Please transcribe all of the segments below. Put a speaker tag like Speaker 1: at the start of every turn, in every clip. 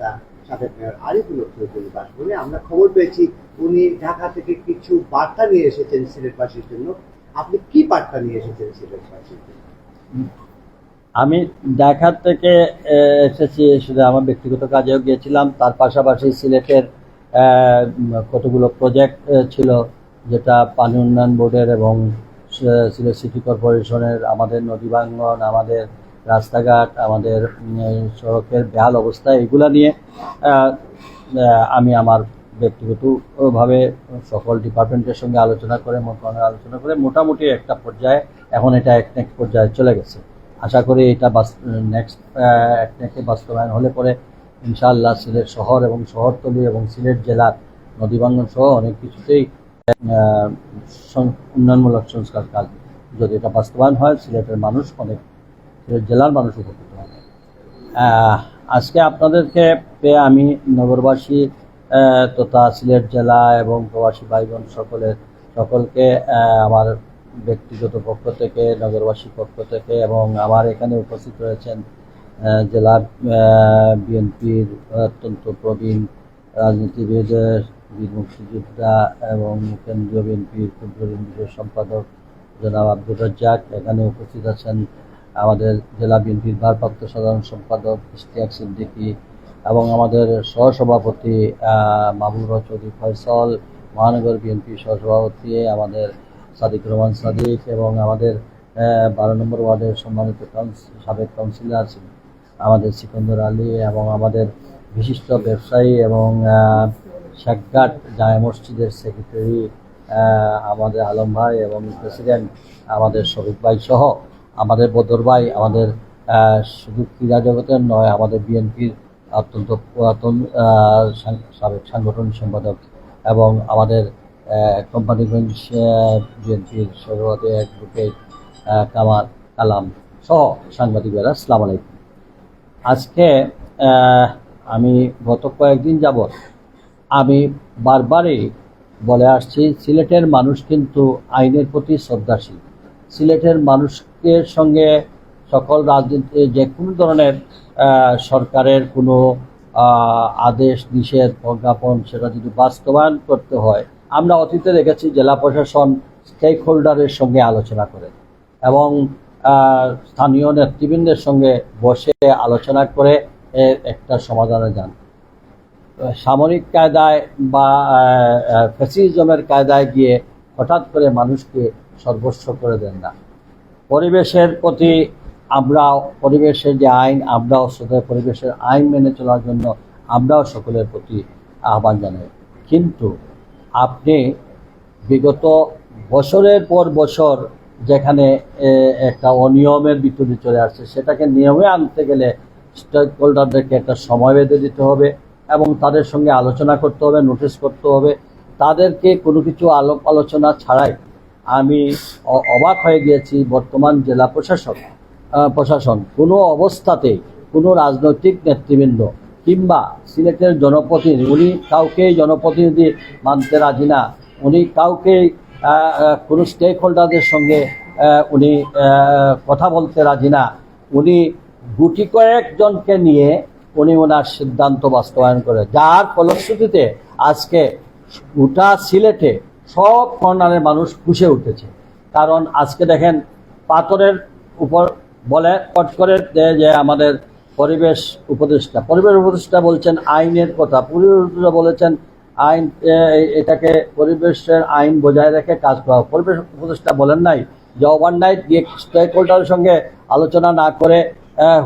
Speaker 1: রাস্তা সাবেক মেয়র আরিফুল চৌধুরী বাসভবনে আমরা খবর পেয়েছি, উনি ঢাকা থেকে কিছু বার্তা নিয়ে এসেছেন সিলেটবাসীর জন্য। আপনি কি বার্তা নিয়ে এসেছেন সিলেটবাসীর জন্য?
Speaker 2: আমি ঢাকা থেকে এসেছি, শুধু আমার ব্যক্তিগত কাজেও গিয়েছিলাম। তার পাশাপাশি সিলেটের কতগুলো প্রজেক্ট ছিল, যেটা পানি উন্নয়ন বোর্ডের এবং সিলেট সিটি কর্পোরেশনের, আমাদের নদী ভাঙ্গন, আমাদের রাস্তাঘাট, আমাদের সড়কের বেহাল অবস্থা, এগুলা নিয়ে আমি আমার ব্যক্তিগতভাবে সকল ডিপার্টমেন্টের সঙ্গে আলোচনা করে মন্ত্রণালয়ে আলোচনা করে, মোটামুটি একটা পর্যায়ে এখন এটা এক নেক্সট পর্যায়ে চলে গেছে। আশা করি এটা নেক্সট এক একনেকে বাস্তবায়ন হলে পরে ইনশাআল্লাহ সিলেট শহর এবং শহরতলি এবং সিলেট জেলার নদীবাঙ্গন সহ অনেক কিছুতেই উন্নয়নমূলক সংস্কার কাজ, যদি এটা বাস্তবায়ন হয়, সিলেটের মানুষ অনেক জেলার মানুষ উপকৃত হবে। আজকে আপনাদেরকে পেয়ে আমি নগরবাসী তথা সিলেট জেলা এবং প্রবাসী ভাই বোন সকলের, সকলকে আমার ব্যক্তিগত পক্ষ থেকে, নগরবাসী পক্ষ থেকে এবং আমার এখানে উপস্থিত রয়েছেন জেলা বিএনপির অত্যন্ত প্রবীণ রাজনীতিবিদ বীর মুক্তিযোদ্ধা এবং কেন্দ্রীয় বিএনপির ক্ষুদ্র সম্পাদক জনাব আব্দুর রাজ্জাক। এখানে উপস্থিত আছেন আমাদের জেলা বিএনপির ভারপ্রাপ্ত সাধারণ সম্পাদক ইশতিয়াক সিদ্দিকী এবং আমাদের সহসভাপতি মাহবুব চৌধুরী ফয়সল, মহানগর বিএনপি সহসভাপতি আমাদের সাদিক রহমান সাদিক এবং আমাদের বারো নম্বর ওয়ার্ডের সম্মানিত সাবেক কাউন্সিলর আমাদের সিকন্দর আলী এবং আমাদের বিশিষ্ট ব্যবসায়ী এবং শেখঘাট জামে মসজিদের সেক্রেটারি আমাদের আলম ভাই এবং প্রেসিডেন্ট আমাদের শফিক ভাই সহ আমাদের বদর ভাই, আমাদের শুধু ক্রীড়া জগতের নয়, আমাদের বিএনপির অত্যন্ত পুরাতন সাবেক সাংগঠনিক সম্পাদক এবং আমাদের কোম্পানিগঞ্জ বিএনপির সভাপতি অ্যাডভোকেট কামাল কালাম সহ সাংবাদিকেরা। আসসালামু আলাইকুম। আজকে আমি গত কয়েকদিন যাবৎ আমি বারবারই বলে আসছি, সিলেটের মানুষ কিন্তু আইনের প্রতি শ্রদ্ধাশীল। সিলেটের মানুষের সঙ্গে সকল রাজনীতি, যে কোনো ধরনের সরকারের কোনো আদেশ, নিষেধ, প্রজ্ঞাপন, সেটা যদি বাস্তবায়ন করতে হয়, আমরা অতীতে দেখেছি জেলা প্রশাসন স্টেক হোল্ডারের সঙ্গে আলোচনা করে এবং স্থানীয় নেতৃবৃন্দের সঙ্গে বসে আলোচনা করে এর একটা সমাধানে যান। সামরিক কায়দায় বা ফ্যাসিজমের কায়দায় গিয়ে হঠাৎ করে মানুষকে সর্বস্ব করে দেন না। পরিবেশের প্রতি আমরাও, পরিবেশের যে আইন, আমরাও শ্রদ্ধা পরিবেশের আইন মেনে চলার জন্য আমরাও সকলের প্রতি আহ্বান জানাই। কিন্তু আপনি বিগত বছরের পর বছর যেখানে একটা অনিয়মের ভিতরে চলে আসছে, সেটাকে নিয়মে আনতে গেলে স্টেক হোল্ডারদেরকে একটা সময় বেঁধে দিতে হবে এবং তাদের সঙ্গে আলোচনা করতে হবে নোটিশ করতে হবে। তাদেরকে কোনো কিছু আলোপ আলোচনা ছাড়াই আমি অবাক হয়ে গিয়েছি, বর্তমান জেলা প্রশাসক প্রশাসন। কোনো অবস্থাতেই কোনো রাজনৈতিক নেতৃবৃন্দ কিংবা সিলেটের জনপ্রতিনিধি উনি কাউকেই জনপ্রতিনিধি মানতে রাজি না। উনি কাউকেই কোনো স্টেক হোল্ডারদের সঙ্গে উনি কথা বলতে রাজি না। উনি গুটি কয়েকজনকে নিয়ে উনি ওনার সিদ্ধান্ত বাস্তবায়ন করে। যার ফলশ্রুতিতে আজকে গোটা সিলেটে সব কর্নারের মানুষ খুশে উঠেছে। কারণ আজকে দেখেন পাথরের উপর বলে পট করে যে আমাদের পরিবেশ উপদেষ্টা পরিবেশ উপদেষ্টা বলছেন আইনের কথা। পরিবেশ উপদেষ্টা বলেছেন, আইন এটাকে পরিবেশের আইন বজায় রেখে কাজ করা। পরিবেশ উপদেষ্টা বলেন নাই যে ওভারনাইট গিয়ে স্টেক হোল্ডারের সঙ্গে আলোচনা না করে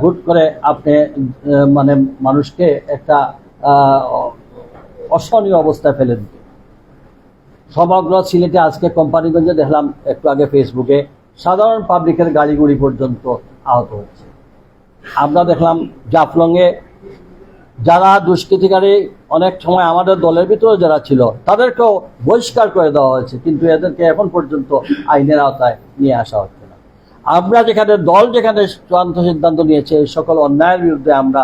Speaker 2: হুট করে আপনি মানে মানুষকে একটা অসহনীয় অবস্থায় ফেলে দিতে। সমগ্র সিলেটে আজকে কোম্পানিগঞ্জে দেখলাম একটু আগে ফেসবুকে সাধারণ পাবলিকের গাড়িগুড়ি পর্যন্ত আহত হচ্ছে। আমরা দেখলাম জাফলংয়ে যারা দুষ্কৃতিকারী, অনেক সময় আমাদের দলের ভিতরে যারা ছিল, তাদেরকেও বহিষ্কার করে দেওয়া হয়েছে, কিন্তু এদেরকে এখন পর্যন্ত আইনের আওতায় নিয়ে আসা হচ্ছে না। আমরা যেখানে, দল যেখানে চূড়ান্ত সিদ্ধান্ত নিয়েছে সকল অন্যায়ের বিরুদ্ধে আমরা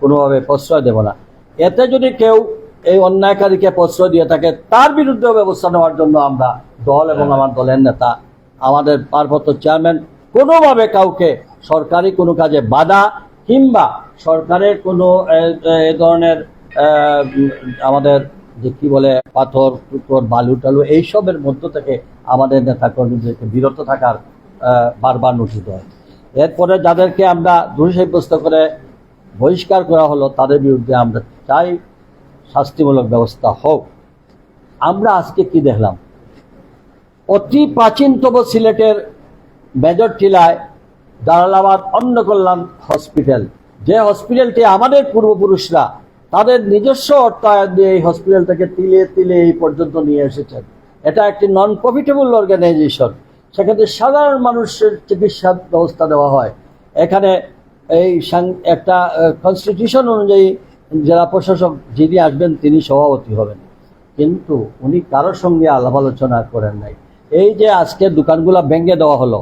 Speaker 2: কোনোভাবে প্রশ্রয় দেব না। এতে যদি কেউ এই অন্যায়কারীকে প্রশ্রয় দিয়ে থাকে তার বিরুদ্ধে ব্যবস্থা নেওয়ার জন্য আমরা দল এবং আমার দলের নেতা আমাদের পার্বত্য চেয়ারম্যান কোনোভাবে কাউকে সরকারি কোনো কাজে বাধা কিংবা সরকারের কোনো এ, ধরনের আমাদের যে কি বলে পাথর টুকর বালু টালু এইসবের মধ্য থেকে আমাদের নেতা কর্মীদেরকে বিরত থাকার বারবার নোটিশ হয় এরপরে যাদেরকে আমরা দোষী সাব্যস্ত করে বহিষ্কার করা হলো তাদের বিরুদ্ধে আমরা চাই শাস্তিমূলক ব্যবস্থা হোক। আমরা আজকে কি দেখলাম? অতি প্রাচীনতম সিলেটের মেজর টিলায় জালালাবাদ অন্ন কল্যাণ হসপিটাল। যে হসপিটালটি আমাদের পূর্বপুরুষরা তাদের নিজস্ব অর্থায়ন দিয়ে এই হসপিটালটাকে তিলে তিলে এই পর্যন্ত নিয়ে এসেছেন। এটা একটি নন প্রফিটেবল অর্গানাইজেশন সেখানে সাধারণ মানুষের চিকিৎসা ব্যবস্থা দেওয়া হয়। এখানে এই একটা কনস্টিটিউশন অনুযায়ী জেলা প্রশাসক যিনি আসবেন, তিনি সভাপতি হবেন। কিন্তু উনি কারোর সঙ্গে আলাপ আলোচনা করেন নাই। এই যে আজকে দোকানগুলা ভেঙে দেওয়া হলো,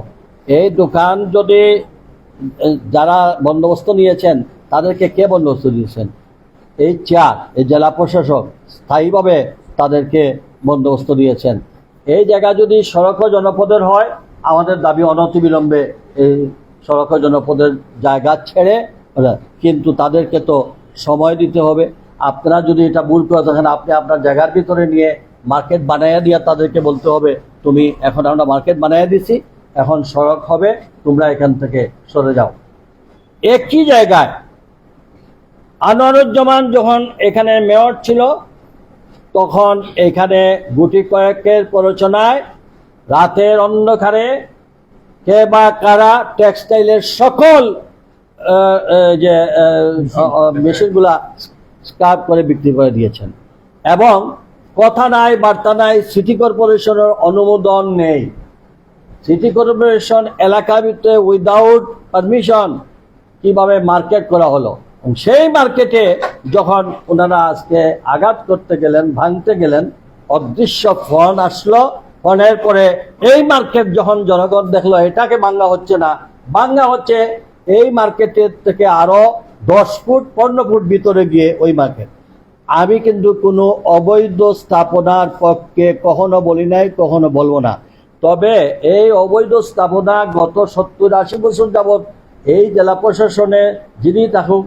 Speaker 2: এই দোকান যদি যারা বন্দোবস্ত নিয়েছেন, তাদেরকে কে বন্দোবস্ত দিয়েছেন? এই চেয়ার, এই জেলা প্রশাসক স্থায়ীভাবে তাদেরকে বন্দোবস্ত দিয়েছেন। এই জায়গা যদি সড়ক জনপদের হয়, আমাদের দাবি অনতিবিলম্বে এই সড়ক জনপদের জায়গা ছেড়ে, কিন্তু তাদেরকে তো সময় দিতে হবে। আপনারা যদি এটা ভুল করে থাকেন, আপনি আপনার জায়গার ভিতরে নিয়ে মার্কেট বানাইয়া দিয়ে তাদেরকে বলতে হবে, তুমি এখন আমরা মার্কেট বানাইয়া দিছি, এখন সড়ক হবে, তোমরা এখান থেকে সরে যাও। একই জায়গায় আনোয়ারুজ্জামান যখন এখানে মেয়র ছিল, তখন এখানে গুটি কয়েকের প্ররোচনায় রাতের অন্ধকারে কে বা কারা টেক্সটাইলের সকল যে মেশিনগুলা স্কার্প করে বিক্রি করে দিয়েছেন। এবং কথা নাই, বার্তা নাই, সিটি কর্পোরেশনের অনুমোদন নেই। সিটি কর্পোরেশন এলাকার ভিতরে উইদাউট পারমিশন কীভাবে মার্কেট করা হলো? সেই মার্কেটে যখন ওনারা আজকে আঘাত করতে গেলেন, ভাঙতে গেলেন, অদৃশ্য ফোন আসলো। ফোনের পরে এই মার্কেট যখন জনগণ দেখল, এটাকে ভাঙ্গা হচ্ছে না। ভাঙ্গা হচ্ছে এই মার্কেটের থেকে আরও দশ ফুট, পনেরো ফুট ভিতরে গিয়ে ওই মার্কেট আমি কিন্তু কোনো অবৈধ স্থাপনার পক্ষে কখনো বলি নাই, কখনো বলব না। তবে এই অবৈধ স্থাপনা গত সত্তর আশি বছর যাবৎ এই জেলা প্রশাসনে যিনি থাকুক,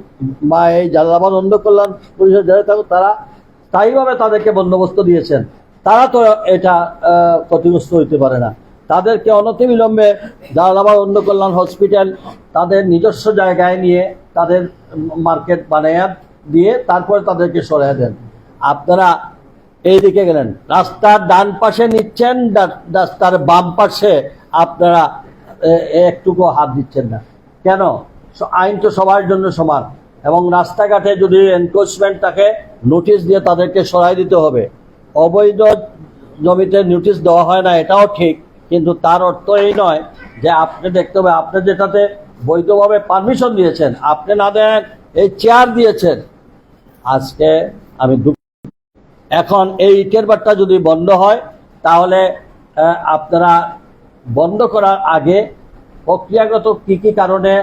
Speaker 2: বা এই জালালাবাদ অন্ধ কল্যাণ পরিষদ যারা থাকুক, তারা স্থায়ীভাবে তাদেরকে বন্দোবস্ত দিয়েছেন। তারা তো এটা ক্ষতিগ্রস্ত হইতে পারে না। তাদেরকে অনতিবিলম্বে জালালাবাদ অন্ধ কল্যাণ হসপিটাল তাদের নিজস্ব জায়গায় নিয়ে তাদের মার্কেট বানাইয়া দিয়ে তারপরে তাদেরকে সরাই দেন। আপনারা এইদিকে গেলেন। রাস্তার ডান পাশে নিচ্ছেন রাস্তার বাম পাশে আপনারা একটুকু হাত দিচ্ছেন না। কেন? আইন তো সবার জন্য সমান এবং রাস্তাঘাটে যদি এনক্রোচমেন্ট থাকে নোটিশ দিয়ে তাদেরকে সরাই দিতে হবে। অবৈধ জমিতে নোটিশ দেওয়া হয় না, এটাও ঠিক। কিন্তু তার অর্থ এই নয় যে আপনি দেখতে হবে, আপনি যেটাতে বৈধভাবে পারমিশন দিয়েছেন, আপনি না দেন, এই চেয়ার দিয়েছেন। আজকে আমি এখন এই ইটের বাট্টা যদি বন্ধ হয়, তাহলে আপনারা বন্ধ করার আগে প্রক্রিয়াগত কি কি কারণে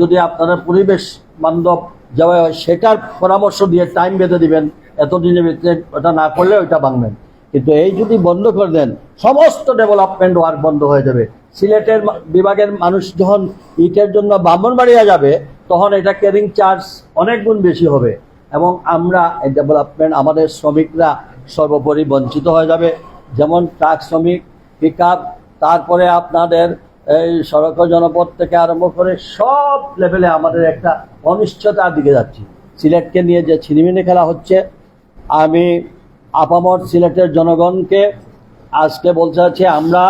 Speaker 2: যদি আপনারা পরিবেশ বান্ধব যাওয়া হয়, সেটার পরামর্শ দিয়ে টাইম বেঁধে দিবেন। এতদিনের ভিতরে ওটা না করলে ওইটা ভাঙবেন। কিন্তু এই যদি বন্ধ করে দেন, সমস্ত ডেভেলপমেন্ট ওয়ার্ক বন্ধ হয়ে যাবে। সিলেটের বিভাগের মানুষ যখন ইটের জন্য ব্রাহ্মণবাড়িয়া যাবে, তখন এটা ক্যারিং চার্জ অনেক গুণ বেশি হবে। এবং আমরা এই ডেভেলপমেন্ট আমাদের শ্রমিকরা সর্বোপরি বঞ্চিত হয়ে যাবে। যেমন ট্রাক শ্রমিক পিক তারপরে আপনাদের এই সড়ক জনপদ থেকে আরম্ভ করে সব লেভেলে আমাদের একটা অনিশ্চয়তার দিকে যাচ্ছি। সিলেটকে নিয়ে যে ছিনিমিনি খেলা হচ্ছে, আমি আপামর সিলেটের জনগণকে আজকে বলতে চাচ্ছি আমরা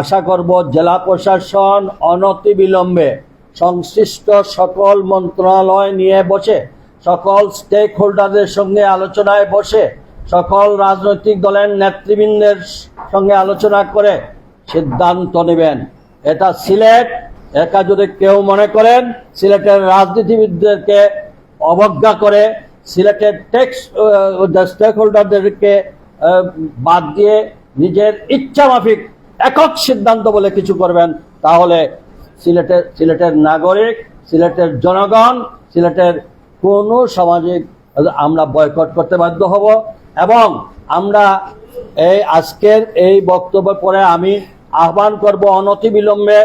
Speaker 2: আশা করব জেলা প্রশাসন অনতিবিলম্বে সংশ্লিষ্ট সকল মন্ত্রণালয় নিয়ে বসে, সকল স্টেক হোল্ডারদের সঙ্গে আলোচনায় বসে, সকল রাজনৈতিক দলের নেতৃবৃন্দের সঙ্গে আলোচনা করে সিদ্ধান্ত নেবেন। এটা সিলেট একা যদি কেউ মনে করেন, সিলেটের রাজনীতিবিদদেরকে অবজ্ঞা করে সিলেটের টেক্স স্টেক হোল্ডারদেরকে বাদ দিয়ে নিজের ইচ্ছা মাফিক একক সিদ্ধান্ত বলে কিছু করবেন, তাহলে সিলেটের সিলেটের নাগরিক, সিলেটের জনগণ, সিলেটের কোনো সামাজিক, আমরা বয়কট করতে বাধ্য হব, এবং আমরা এই আজকের এই বক্তব্যের পরে আমি আহ্বান করব অনতিবিলম্বে,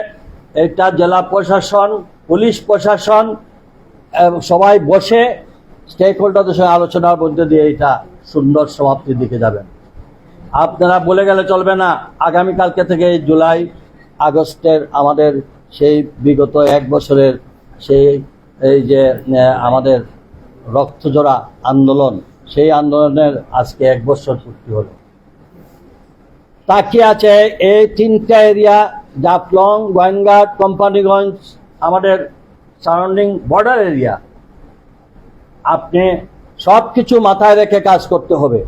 Speaker 2: এটা জেলা প্রশাসন, পুলিশ প্রশাসন সবাই বসে স্টেক হোল্ডারদের সঙ্গে আলোচনার মধ্যে দিয়ে এটা সুন্দর সমাপ্তির দিকে যাবেন আপনারা বলে গেলে চলবে না, আগামীকালকে থেকে জুলাই আগস্টের আমাদের সেই বিগত এক বছরের সেই, এই যে আমাদের রক্তজোড়া আন্দোলন, সেই আন্দোলনের আজকে এক বছর পূর্তি হলো। তাকিয়ে আছে এই তিনটা এরিয়া, জাফলং গোয়েনঘাট কোম্পানিগঞ্জ, আমাদের সারাউন্ডিং বর্ডার এরিয়া আপনি সব কিছু মাথায় রেখে কাজ করতে হবে।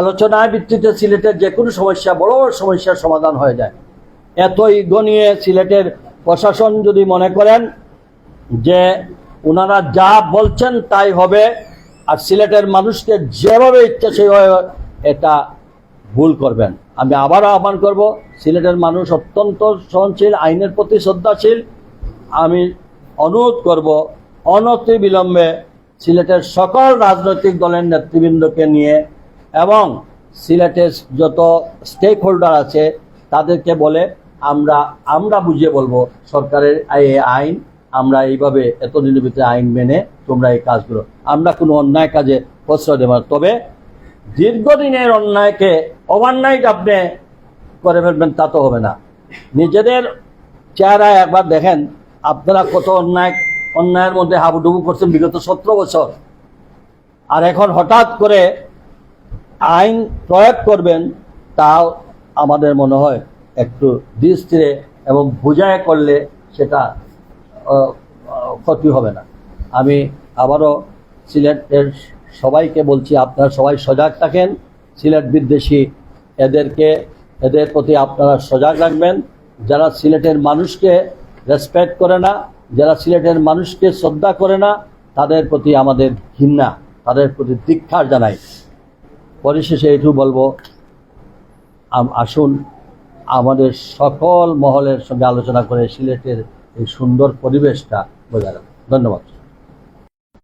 Speaker 2: আলোচনায় ভিত্তিতে সিলেটের যে কোনো সমস্যা, বড় বড় সমস্যার সমাধান হয়ে যায়। এত ইগো নিয়ে সিলেটের প্রশাসন যদি মনে করেন যে ওনারা যা বলছেন তাই হবে, আর সিলেটের মানুষকে যেভাবে ইচ্ছা সেভাবে এটা ভুল করবেন। আমি আবারও আহ্বান করব, সিলেটের মানুষ অত্যন্ত সহনশীল, আইনের প্রতি শ্রদ্ধাশীল। আমি অনুরোধ করব অনতি বিলম্বে সিলেটের সকল রাজনৈতিক দলের নেতৃবৃন্দকে নিয়ে এবং সিলেটের যত স্টেক হোল্ডার আছে তাদেরকে বলে আমরা আমরা বুঝিয়ে বলব সরকারের আইন, আমরা এইভাবে এতদিনের ভিতরে আইন মেনে তোমরা এই কাজগুলো, আমরা কোনো অন্যায় কাজে প্রশ্রয় দেব তবে দীর্ঘদিনের অন্যায়কে ওভারনাইট আপনি করে ফেলবেন তা তো হবে না। নিজেদের চেহারায় একবার দেখেন, আপনারা কত অন্যায় অন্যায়ের মধ্যে হাবুডুবু করছেন বিগত সতেরো বছর। আর এখন হঠাৎ করে আইন প্রয়োগ করবেন, তাও আমাদের মনে হয় একটু দৃষ্টিরে এবং বুঝায় করলে সেটা ক্ষতি হবে না। আমি আবারও সিলেটের সবাইকে বলছি, আপনারা সবাই সজাগ থাকেন। সিলেট বিদ্বেষী, এদেরকে, এদের প্রতি আপনারা সজাগ রাখবেন। যারা সিলেটের মানুষকে রেসপেক্ট করে না যারা সিলেটের মানুষকে শ্রদ্ধা করে না, তাদের প্রতি আমাদের ঘৃণা, তাদের প্রতি দীক্ষার জানাই। পরিশেষে এটু বলব আসুন, আমাদের সকল মহলের সঙ্গে আলোচনা করে সিলেটের এই সুন্দর পরিবেশটা বোঝা রাখুন। ধন্যবাদ।